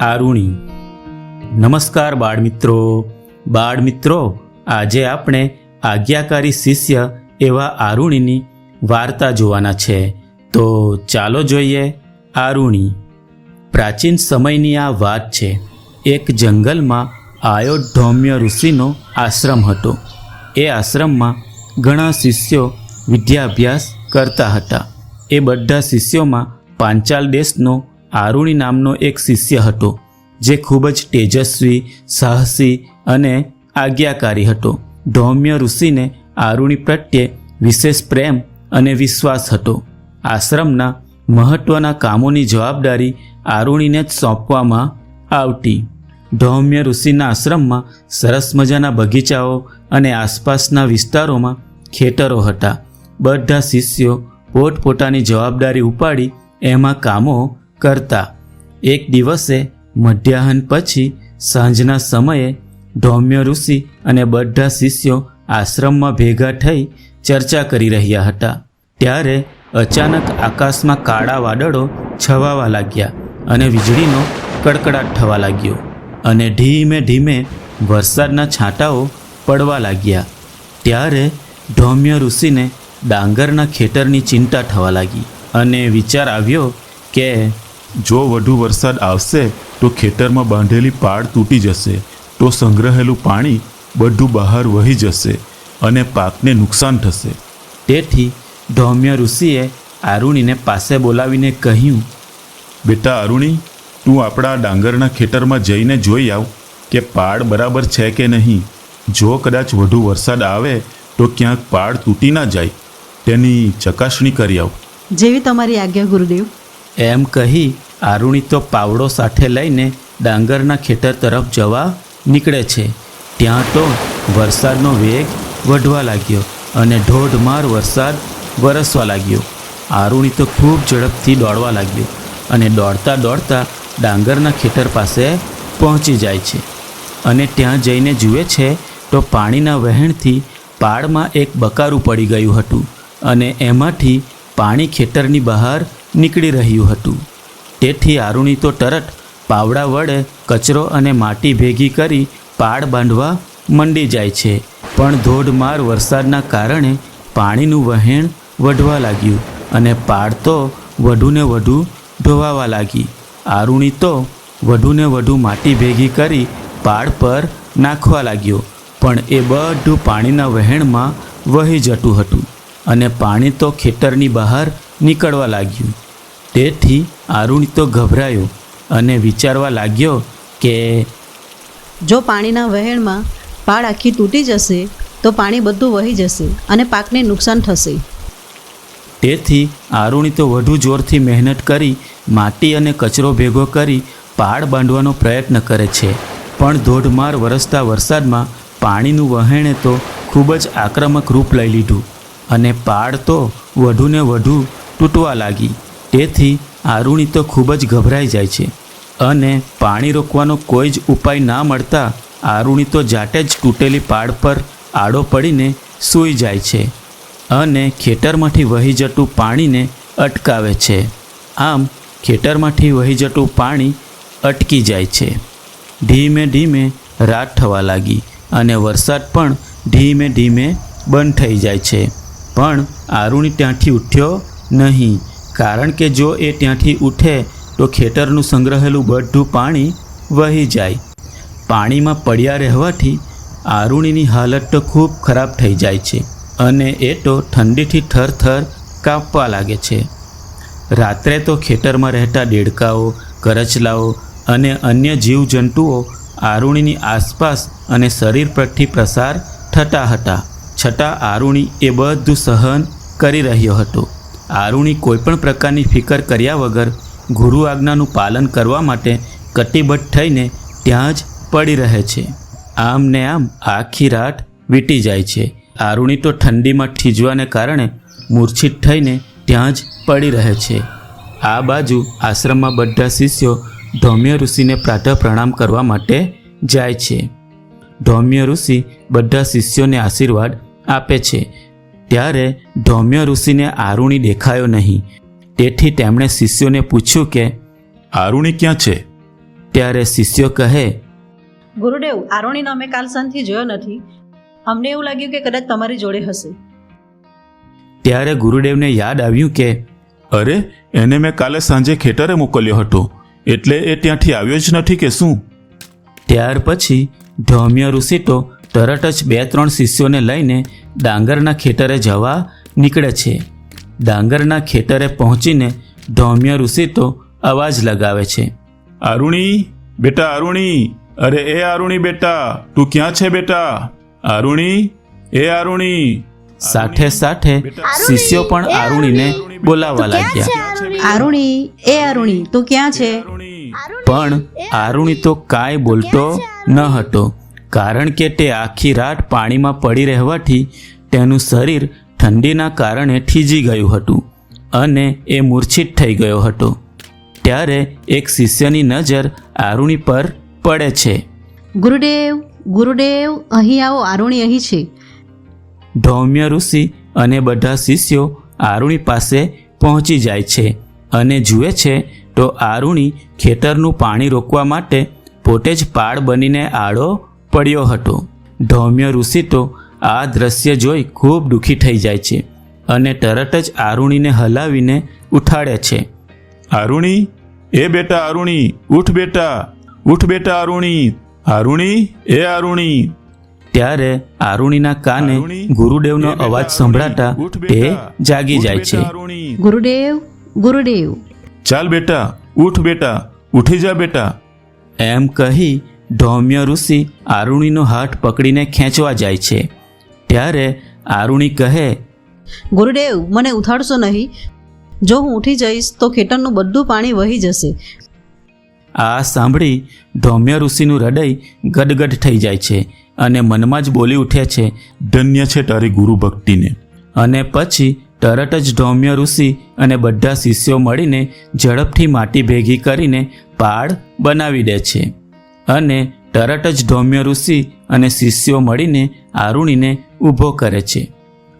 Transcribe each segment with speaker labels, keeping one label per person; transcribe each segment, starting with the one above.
Speaker 1: આરુણી. નમસ્કાર બાળમિત્રો. બાળમિત્રો, આજે આપણે આજ્ઞાકારી શિષ્ય એવા આરુણીની વાર્તા જોવાના છે. તો ચાલો જોઈએ આરુણી. પ્રાચીન સમયની આ વાત છે. એક જંગલમાં આયોઢૌમ્ય ઋષિનો આશ્રમ હતો. એ આશ્રમમાં ઘણા શિષ્યો વિદ્યાભ્યાસ કરતા હતા. એ બધા શિષ્યોમાં પાંચાલ દેશનો આરુણી નામનો એક શિષ્ય હતો, જે ખૂબ જ તેજસ્વી, સાહસી અને આજ્ઞાકારી હતો. ધૌમ્ય ઋષિને આરુણી પ્રત્યે વિશેષ પ્રેમ અને વિશ્વાસ હતો. આશ્રમના મહત્વના કામોની જવાબદારી આરુણીને જ સોંપવામાં આવતી. ધૌમ્ય ઋષિના આશ્રમમાં સરસ મજાના બગીચાઓ અને આસપાસના વિસ્તારોમાં ખેતરો હતા. બધા શિષ્યો પોતપોતાની જવાબદારી ઉપાડી એમાં કામો કરતા. એક દિવસે મધ્યાહન પછી સાંજના સમયે ધૌમ્ય ઋષિ અને બધા શિષ્યો આશ્રમમાં ભેગા થઈ ચર્ચા કરી રહ્યા હતા. ત્યારે અચાનક આકાશમાં કાળા વાદળો છવાવા લાગ્યા અને વીજળીનો કડકડાટ થવા લાગ્યો અને ધીમે ધીમે વરસાદના છાંટાઓ પડવા લાગ્યા. ત્યારે ધૌમ્ય ઋષિને ડાંગરના ખેતરની ચિંતા થવા લાગી અને વિચાર આવ્યો કે
Speaker 2: જો વધુ વરસાદ આવશે તો ખેતરમાં બાંધેલી પાડ તૂટી જશે તો સંગ્રહેલું પાણી બધું બહાર વહી જશે અને પાકને નુકસાન થશે.
Speaker 1: તેથી ધૌમ્ય ઋષિએ આરુણીને પાસે બોલાવીને કહ્યું
Speaker 2: બેટા અરુણી તું આપણા ડાંગરના ખેતરમાં જઈને જોઈ આવ કે પાડ બરાબર છે કે નહીં. જો કદાચ વધુ વરસાદ આવે તો ક્યાંક પાડ તૂટી ના જાય. તેની ચકાસણી કરી આવ.
Speaker 3: જેવી તમારી આજ્ઞા ગુરુદેવ.
Speaker 1: એમ કહી આરુણી તો પાવડો સાથે લઈને ડાંગરના ખેતર તરફ જવા નીકળે છે. ત્યાં તો વરસાદનો વેગ વધવા લાગ્યો અને ઢોઢમાર વરસાદ વરસવા લાગ્યો. આરુણી તો ખૂબ ઝડપથી દોડવા લાગ્યો અને દોડતા દોડતા ડાંગરના ખેતર પાસે પહોંચી જાય છે અને ત્યાં જઈને જુએ છે તો પાણીના વહેણથી પાડમાં એક બકારું પડી ગયું હતું અને એમાંથી પાણી ખેતરની બહાર નીકળી રહ્યું હતું. તેથી આરુણી તો તરત પાવડા વડે કચરો અને માટી ભેગી કરી પાડ બાંધવા મંડી જાય છે. પણ ધોધમાર વરસાદના કારણે પાણીનું વહેણ વધવા લાગ્યું અને પાડ તો વધુને વધુ ધોવાવા લાગી. આરુણી તો વધુને વધુ માટી ભેગી કરી પાડ પર નાખવા લાગ્યો, પણ એ બધું પાણીના વહેણમાં વહી જતું હતું અને પાણી તો ખેતરની બહાર નીકળવા લાગ્યું. તેથી આરુણી તો ગભરાયો અને વિચારવા લાગ્યો કે
Speaker 3: જો પાણીના વહેણમાં પાળ આખી તૂટી જશે તો પાણી બધું વહી જશે અને પાકને નુકસાન થશે.
Speaker 1: તેથી આરુણી તો વધુ જોરથી મહેનત કરી માટી અને કચરો ભેગો કરી પાળ બાંધવાનો પ્રયત્ન કરે છે. પણ ધોધમાર વરસતા વરસાદમાં પાણીનું વહેણે તો ખૂબ જ આક્રમક રૂપ લઈ લીધું અને પાળ તો વધુને વધુ તૂટવા લાગી. તેથી આરુણી તો ખૂબ જ ગભરાઈ જાય છે. અને પાણી રોકવાનો કોઈ જ ઉપાય ના મળતા આરુણી તો જાતે જ તૂટેલી પાડ પર આડો પડીને સૂઈ જાય છે અને ખેતરમાંથી વહી જતું પાણીને અટકાવે છે. આમ ખેતરમાંથી વહી જતું પાણી અટકી જાય છે. ધીમે ધીમે રાત થવા લાગી અને વરસાદ પણ ધીમે ધીમે બંધ થઈ જાય છે. પણ આરુણી ત્યાંથી ઉઠ્યો નહીં. કારણ કે જો એ ત્યાંથી ઉઠે, તો ખેતરનું સંગ્રહેલું બધું પાણી વહી જાય. પાણીમાં પડ્યા રહેવાથી આરુણીની હાલત તો ખૂબ ખરાબ થઈ જાય છે અને એ તો ઠંડીથી થરથર કાપવા લાગે છે. રાત્રે તો ખેતરમાં રહેતા દેડકાઓ, કરચલાઓ અને અન્ય જીવજંતુઓ આરુણીની આસપાસ અને શરીર પરથી પ્રસાર થતા હતા. છતાં આરુણી એ બધું સહન કરી રહ્યો હતો. આરુણી કોઈપણ પ્રકારની ફિકર કર્યા વગર ગુરુ આજ્ઞાનું પાલન કરવા માટે કટિબદ્ધ થઈને ત્યાં જ પડી રહે છે. આમ ને આમ આખી રાત વીતી જાય છે. આરુણી તો ઠંડીમાં થીજવાને કારણે મૂર્છિત થઈને ત્યાં જ પડી રહે છે. આ બાજુ આશ્રમમાં બધા શિષ્યો ધૌમ્ય ઋષિને પ્રાતઃ પ્રણામ કરવા માટે જાય છે. ધૌમ્ય ઋષિ બધા શિષ્યોને આશીર્વાદ આપે છે. ત્યારે ધૌમ્ય ઋષિને આરુણી દેખાયો નહીં. તેથી તેમણે શિષ્યોને પૂછ્યું કે
Speaker 2: આરુણી ક્યાં છે?
Speaker 1: ત્યારે શિષ્યો કહે
Speaker 3: ગુરુદેવ આરુણીને અમે કાલ સાંજથી જોયો નથી. અમને એવું લાગ્યું કે કદાચ તમારી જોડે હશે.
Speaker 1: ત્યારે ગુરુદેવને યાદ આવ્યું કે
Speaker 2: અરે એને મેં કાલે સાંજે ખેતરે મોકલ્યો હતો. એટલે એ ત્યાંથી આવ્યો જ નથી કે શું?
Speaker 1: ત્યાર પછી ધૌમ્ય ઋષિ તો તરત જ બે ત્રણ શિષ્યોને લઈને ડાંગરના ખેતરે જવા નીકળે છે. ડાંગરના ખેતરે પહોંચીને ધૌમ્ય ઋષિ તો અવાજ લગાવે છે.
Speaker 2: આરુણી બેટા આરુણી અરે એ આરુણી બેટા તું ક્યાં છે બેટા? આરુણી એ આરુણી.
Speaker 1: સાથે સાથે શિષ્યો પણ આરુણીને બોલાવવા લાગ્યા.
Speaker 3: આરુણી? એ આરુણી તું ક્યાં છે?
Speaker 1: પણ આરુણી. તો કાંઈ બોલતો ન હતો. કારણ કે તે આખી રાત પાણીમાં પડી રહેવાથી તેનું શરીર ઠંડીના કારણે થીજી ગયું હતું અને એ મૂર્છિત થઈ ગયો હતો. ત્યારે એક શિષ્યની નજર આરુણી પર પડે છે.
Speaker 3: ગુરુદેવ ગુરુદેવ અહીં આવો આરુણી અહીં છે.
Speaker 1: ધૌમ્ય ઋષિ અને બધા શિષ્યો આરુણી પાસે પહોંચી જાય છે અને જુએ છે તો આરુણી ખેતરનું પાણી રોકવા માટે પોતે જ પાળ બનીને આડો પડ્યો હતો. ધૌમ્ય ઋષિ તો આ દ્રશ્ય જોઈ ખૂબ દુઃખી થઈ જાય છે અને તરત જ આરુણીને હલાવીને ઉઠાડે છે.
Speaker 2: આરુણી એ બેટા આરુણી ઉઠ બેટા ઉઠ બેટા આરુણી આરુણી એ આરુણી.
Speaker 1: ત્યારે આરુણીના કાને ગુરુદેવનો અવાજ સંભળાતા
Speaker 2: ઉઠ
Speaker 1: તે જાગી જાય છે.
Speaker 3: ગુરુદેવ ગુરુદેવ.
Speaker 2: ચાલ બેટા ઉઠ બેટા ઉઠી જા બેટા.
Speaker 1: એમ કહી ધૌમ્ય ઋષિ આરુણીનો હાથ પકડીને ખેંચવા જાય છે. ત્યારે આરુણી કહે
Speaker 3: ગુરુદેવ મને ઉથાડશો નહીં. જો હું ઉઠી જઈશ તો ખેતરનું બધું પાણી વહી જશે.
Speaker 1: આ સાંભળી ધૌમ્ય ઋષિનું હૃદય ગદગદ થઈ જાય છે અને મનમાં જ બોલી ઉઠે છે
Speaker 2: ધન્ય છે તારી ગુરુ ભક્તિને.
Speaker 1: અને પછી તરત જ ધૌમ્ય ઋષિ અને બધા શિષ્યો મળીને ઝડપથી માટી ભેગી કરીને પાડ બનાવી દે છે. અને તરત જ ધૌમ્ય ઋષિ અને શિષ્યો મળીને આરુણીને ઊભો કરે છે.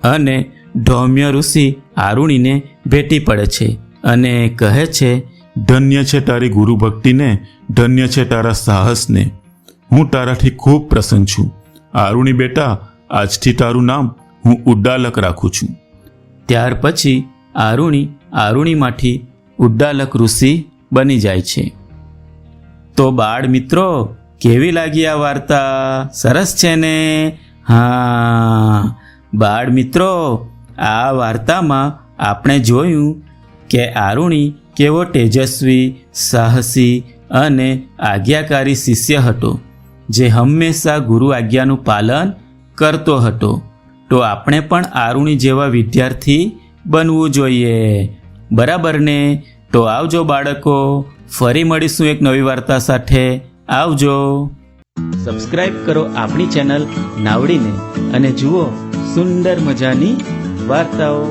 Speaker 1: અને ધૌમ્ય ઋષિ આરુણીને ભેટી પડે છે અને કહે છે
Speaker 2: ધન્ય છે તારી ગુરુ ભક્તિને ધન્ય છે તારા સાહસને. હું તારાથી ખૂબ પ્રસન્ન છું. આરુણી બેટા આજથી તારું નામ હું ઉડ્ડાલક રાખું છું.
Speaker 1: ત્યાર પછી આરુણી આરુણીમાંથી ઉડ્ડાલક ઋષિ બની જાય છે. તો બાળ મિત્રો, કેવી લાગી આ વાર્તા? સરસ છે ને? હા. બાળ મિત્રો, આ વાર્તામાં આપણે જોયું કે આરુણી કેવો તેજસ્વી, સાહસી અને આજ્ઞાકારી શિષ્ય હતો, જે હંમેશા ગુરુ આજ્ઞાનું પાલન કરતો હતો. તો આપણે પણ આરુણી જેવા વિદ્યાર્થી બનવું જોઈએ. બરાબર ને? તો આવજો બાળકો ફરી મળીશું એક નવી વાર્તા સાથે. આવજો. સબસ્ક્રાઇબ કરો આપણી ચેનલ નાવડીને અને જુઓ સુંદર મજાની વાર્તાઓ.